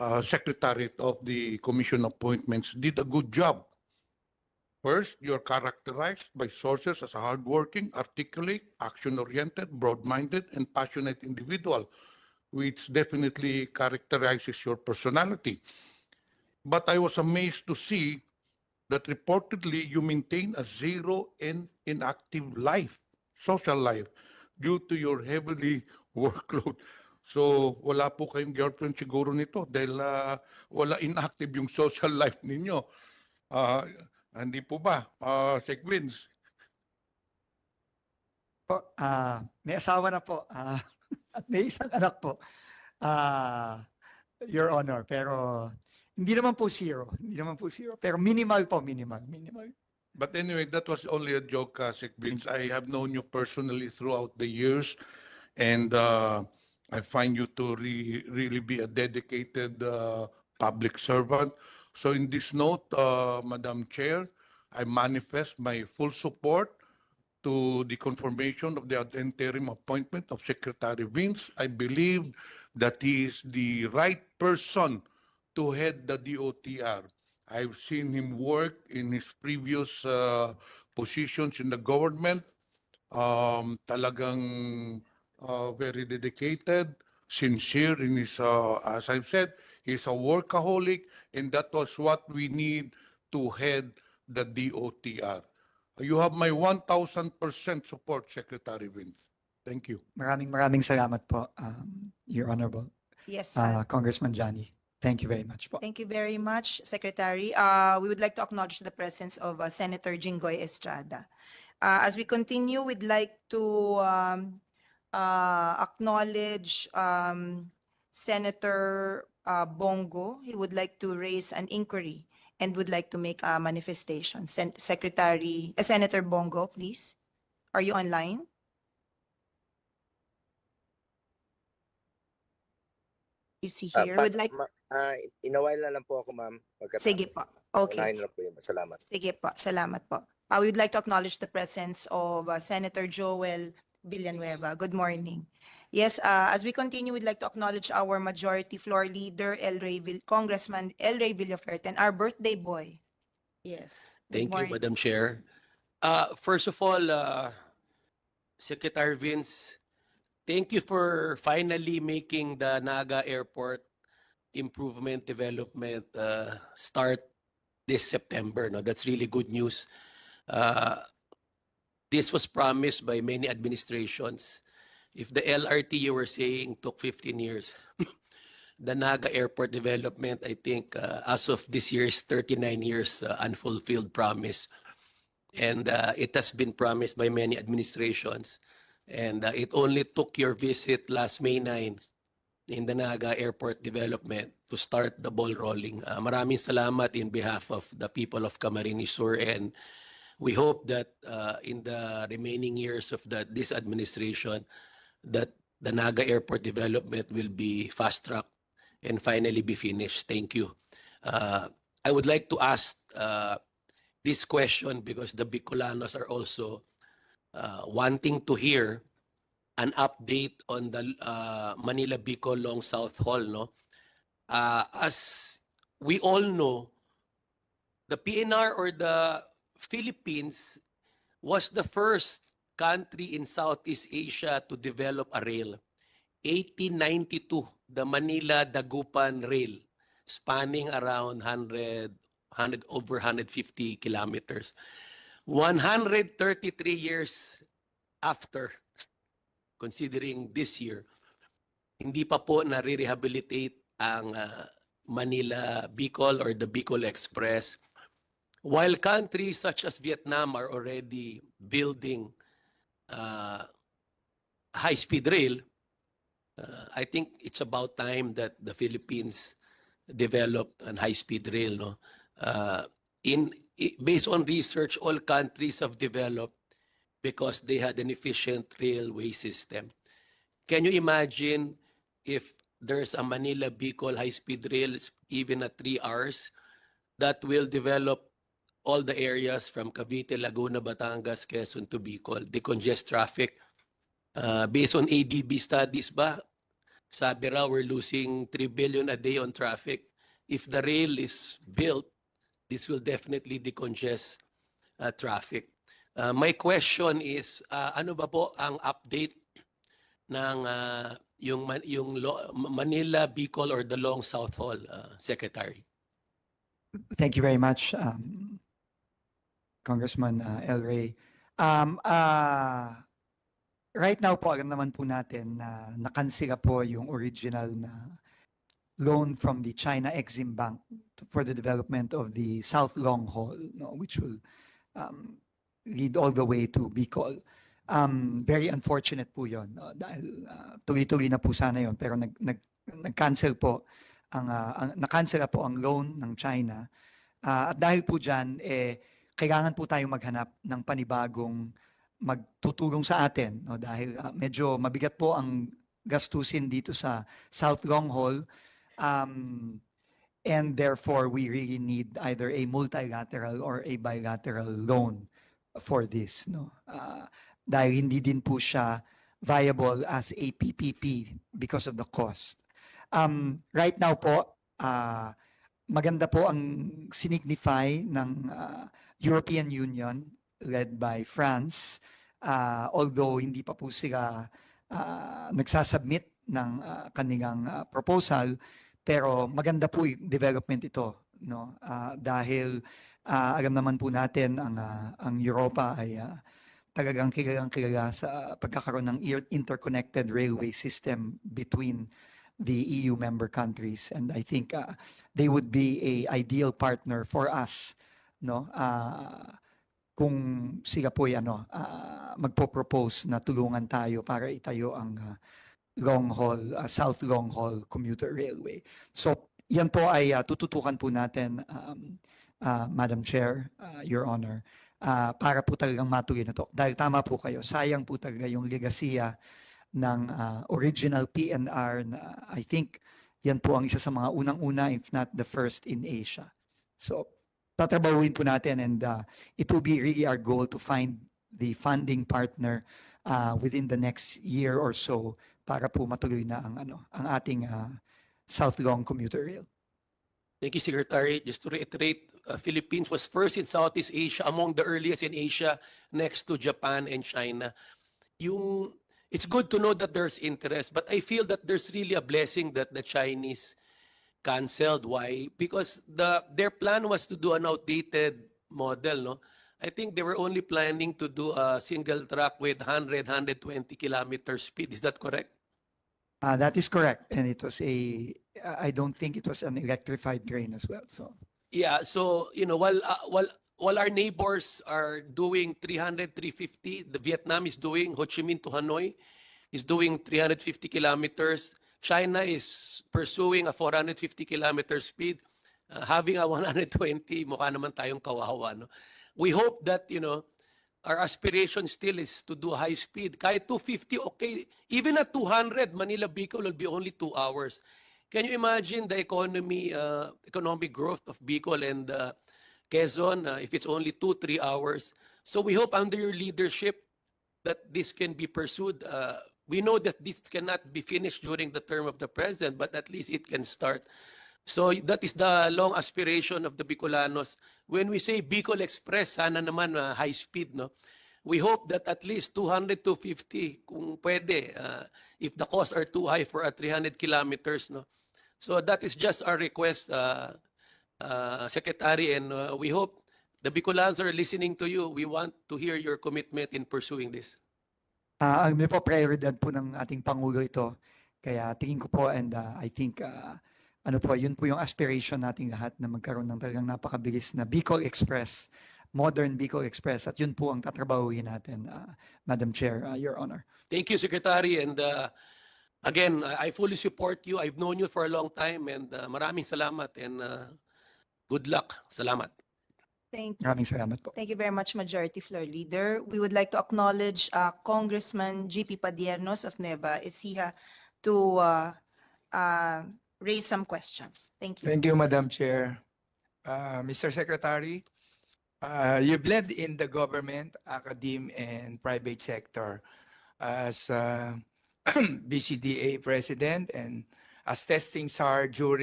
uh, Secretariat of the Commission Appointments did a good job. First, you're characterized by sources as a hardworking, articulate, action-oriented, broad-minded, and passionate individual, which definitely characterizes your personality. But I was amazed to see that reportedly you maintain a zero and inactive life, social life, due to your heavily workload. So, wala po kayong girlfriend siguro nito dahil ah, wala inactive yung social life ninyo. Ah, hindi po ba, uh, Sec Vince? Po, ah, may asawa na po. ah, at may isang anak po. Ah, Your Honor, pero hindi naman po zero. Hindi naman po zero. Pero minimal po, minimal, minimal. But anyway, that was only a joke, uh, Sec Vince. I have known you personally throughout the years, and uh, I find you to re- really be a dedicated uh, public servant. So in this note, uh, Madam Chair, I manifest my full support to the confirmation of the interim appointment of Secretary Vince. I believe that he is the right person to head the DOTR. I've seen him work in his previous uh, positions in the government. Um, talagang uh, very dedicated, sincere in his, uh, as I've said, he's a workaholic, and that was what we need to head the DOTR. You have my 1,000% support, Secretary Vince. Thank you. Maraming maraming salamat po, um, Your Honorable Yes, uh, Congressman Johnny. Thank you very much po. thank you very much, Secretary. Uh, we would like to acknowledge the presence of uh, Senator Jinggoy Estrada. Uh, as we continue, we'd like to um, uh, acknowledge um, Senator uh, Bongo. He would like to raise an inquiry and would like to make a manifestation. Sen- Secretary, uh, Senator Bongo, please. Are you online? Is he Ah, here? pa- Would like, ma- ah, in a while na lang po ako, ma'am. Pagkatapos, sige po. Okay. unahin na lang po yun. Salamat. Sige po, salamat po. Uh, we would like to acknowledge the presence of uh, Senator Joel Villanueva. Good morning. Yes, uh, as we continue, we'd like to acknowledge our majority floor leader, El Ray Vill- Congressman El Rey Villaferte, and our birthday boy. Yes. good Thank you, morning. Madam Chair. Uh, first of all, uh, Secretary Vince, thank you for finally making the Naga Airport improvement development uh, start this September. No, that's really good news. Uh, this was promised by many administrations. If the LRT you were saying took 15 years, the Naga Airport development, I think, uh, as of this year is 39 years uh, unfulfilled promise. And uh, it has been promised by many administrations. And uh, it only took your visit last May 9 in the Naga Airport development to start the ball rolling. Uh, maraming salamat in behalf of the people of Camarines Sur and we hope that uh, in the remaining years of the, this administration that the Naga Airport development will be fast-tracked and finally be finished. Thank you. Uh, I would like to ask uh, this question because the Bicolanos are also uh, wanting to hear an update on the uh, Manila Bicol Long South Hall. No, uh, as we all know, the PNR or the Philippines was the first country in Southeast Asia to develop a rail. 1892, the Manila Dagupan Rail, spanning around 100, 100 over 150 kilometers. 133 years after, considering this year, hindi pa po nare-rehabilitate ang ah, Manila Bicol or the Bicol Express. While countries such as Vietnam are already building uh, high-speed rail, uh, I think it's about time that the Philippines developed an high-speed rail. No? Uh, in based on research, all countries have developed because they had an efficient railway system. Can you imagine if there's a Manila Bicol high-speed rail, even at three hours, that will develop all the areas from Cavite, Laguna, Batangas, Quezon to Bicol, decongest traffic. Uh, based on ADB studies ba, Sabi raw, we're losing 3 billion a day on traffic. If the rail is built, this will definitely decongest uh, traffic. Uh, my question is, uh, ano ba po ang update ng uh, yung, yung Manila, Bicol, or the Long South Haul, uh, Secretary? Thank you very much, um, Congressman uh, El Rey. Um, uh, right now po, alam naman po natin na nakansila po yung original na loan from the China Exim Bank for the development of the South Long Haul, no, which will um, lead all the way to Bicol. Um, very unfortunate po yon no, dahil uh, tuloy-tuloy na po sana yon pero nag, nag, nag-cancel po ang, ah, ang na-cancel na po ang loan ng China. Ah, at dahil po diyan eh kailangan po tayong maghanap ng panibagong magtutulong sa atin no dahil ah, medyo mabigat po ang gastusin dito sa South Long Haul. Um, and therefore we really need either a multilateral or a bilateral loan for this no. Ah, dahil hindi din po siya viable as a PPP because of the cost. Um, right now po, ah, maganda po ang sinignify ng ah, European Union led by France. Ah, although hindi pa po sila ah, nagsasubmit ng ah, kanilang ah, proposal, pero maganda po yung development ito. No? Ah, dahil ah, alam naman po natin ang, ah, ang Europa ay ah, talagang kilala sa pagkakaroon ng interconnected railway system between the EU member countries and I think uh, they would be a ideal partner for us no? Ah, kung sila po ay ano ah, magpo-propose na tulungan tayo para itayo ang ah, long haul ah, South Long Haul Commuter Railway. So yan po ay ah, tututukan po natin um, ah, Madam Chair ah, Your Honor ah, para po talagang matuloy na to. Dahil tama po kayo sayang po talaga yung legasiya ng ah, original PNR na I think yan po ang isa sa mga unang-una if not the first in Asia. So tatrabahuin po natin and ah, it will be really our goal to find the funding partner ah, within the next year or so para po matuloy na ang ano ang ating ah, South Long Commuter Rail. Thank you, Secretary. Just to reiterate, uh, Philippines was first in Southeast Asia, among the earliest in Asia, next to Japan and China. Yung, it's good to know that there's interest, but I feel that there's really a blessing that the Chinese canceled. Why? Because the their plan was to do an outdated model, no? I think they were only planning to do a single track with 100, 120 kilometer speed. Is that correct? Ah, that is correct and it was a I don't think it was an electrified train as well. So Yeah, so you know, while uh, while while our neighbors are doing 300, 350, the Vietnam is doing Ho Chi Minh to Hanoi is doing 350 kilometers. China is pursuing a 450 kilometer speed. Uh, having a 120, mukha naman tayong kawawa. No? We hope that, you know, our aspiration still is to do high speed. Kahit 250, okay. Even at 200, Manila Bicol will be only two hours. Can you imagine the economy, uh, economic growth of Bicol and uh, Quezon uh, if it's only two, three hours? So we hope under your leadership that this can be pursued. Uh, we know that this cannot be finished during the term of the president, but at least it can start. So that is the long aspiration of the Bicolanos. When we say Bicol Express, sana naman uh, high speed, no? We hope that at least 200 to 50, kung pwede, uh, if the costs are too high for a 300 kilometers, no? So that is just our request, uh, uh, Secretary, and uh, we hope the Bicolans are listening to you. We want to hear your commitment in pursuing this. Ah, ang may po prioridad po ng ating Pangulo ito. Kaya tingin ko po and ah, I think ah, ano po, yun po yung aspiration nating lahat na magkaroon ng talagang napakabilis na Bicol Express, modern Bicol Express at yun po ang tatrabahuhin natin, ah, Madam Chair, ah, Your Honor. Thank you, Secretary. And uh, again, I I fully support you. I've known you for a long time and uh, maraming salamat and uh, good luck. Salamat. Thank Maraming salamat po. Thank you very much, Majority Floor Leader. We would like to acknowledge uh, Congressman GP Padiernos of Nueva Ecija to uh, uh, raise some questions. Thank you. Thank you, Madam Chair. Uh, Mr. Secretary, uh, you bled in the government, academe, and private sector as uh, BCDA president and as testing SAR during